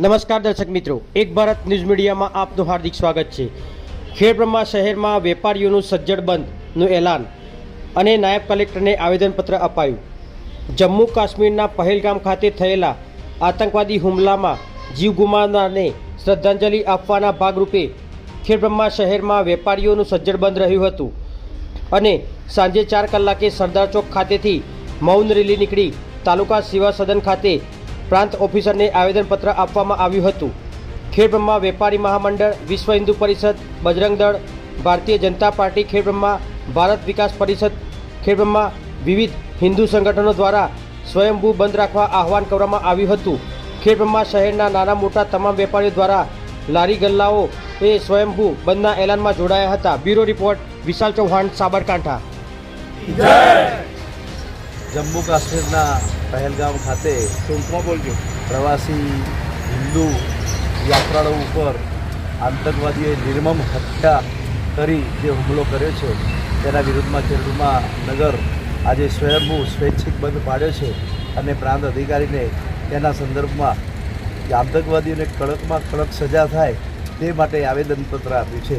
નમસ્કાર દર્શક મિત્રો, એક ભારત ન્યૂઝ મીડિયામાં આપનું હાર્દિક સ્વાગત છે. ખેડબ્રહ્મા શહેરમાં વેપારીઓનું સજ્જડ બંધનું એલાન અને નાયબ કલેક્ટરને આવેદનપત્ર અપાયું. જમ્મુ કાશ્મીરના પહેલગામ ખાતે થયેલા આતંકવાદી હુમલામાં જીવ ગુમાવનારને શ્રદ્ધાંજલિ આપવાના ભાગરૂપે ખેડબ્રહ્મા શહેરમાં વેપારીઓનું સજ્જડ બંધ રહ્યું હતું અને સાંજે ચાર કલાકે સરદાર ચોક ખાતેથી મૌન રેલી નીકળી તાલુકા સેવા સદન ખાતે પ્રાંત ઓફિસરને આવેદનપત્ર આપવામાં આવ્યું હતું. ખેડબ્રહ્મા વેપારી મહામંડળ, વિશ્વ હિન્દુ પરિષદ, બજરંગ દળ, ભારતીય જનતા પાર્ટી ખેડબ્રહ્મા, ભારત વિકાસ પરિષદ ખેડબ્રહ્મા, વિવિધ હિન્દુ સંગઠનો દ્વારા સ્વયંભૂ બંધ રાખવા આહવાન કરવામાં આવ્યું હતું. ખેડબ્રહ્મા શહેરના નાના મોટા તમામ વેપારીઓ દ્વારા લારી ગલ્લાઓ એ સ્વયંભૂ બંધના એલાનમાં જોડાયા હતા. Bureau report Vishal Chauhan, Sabarkantha. Jammu કાશ્મીરના પહેલગામ ખાતે ટૂંકમાં બોલજો. પ્રવાસી હિન્દુ યાત્રાળુ ઉપર આતંકવાદીઓએ નિર્મમ હત્યા કરી જે હુમલો કર્યો છે તેના વિરુદ્ધમાં ખેડૂતમાં નગર આજે સ્વયંભૂ સ્વૈચ્છિક બંધ પાડ્યો છે અને પ્રાંત અધિકારીને તેના સંદર્ભમાં આતંકવાદીઓને કડકમાં કડક સજા થાય તે માટે આવેદનપત્ર આપ્યું છે.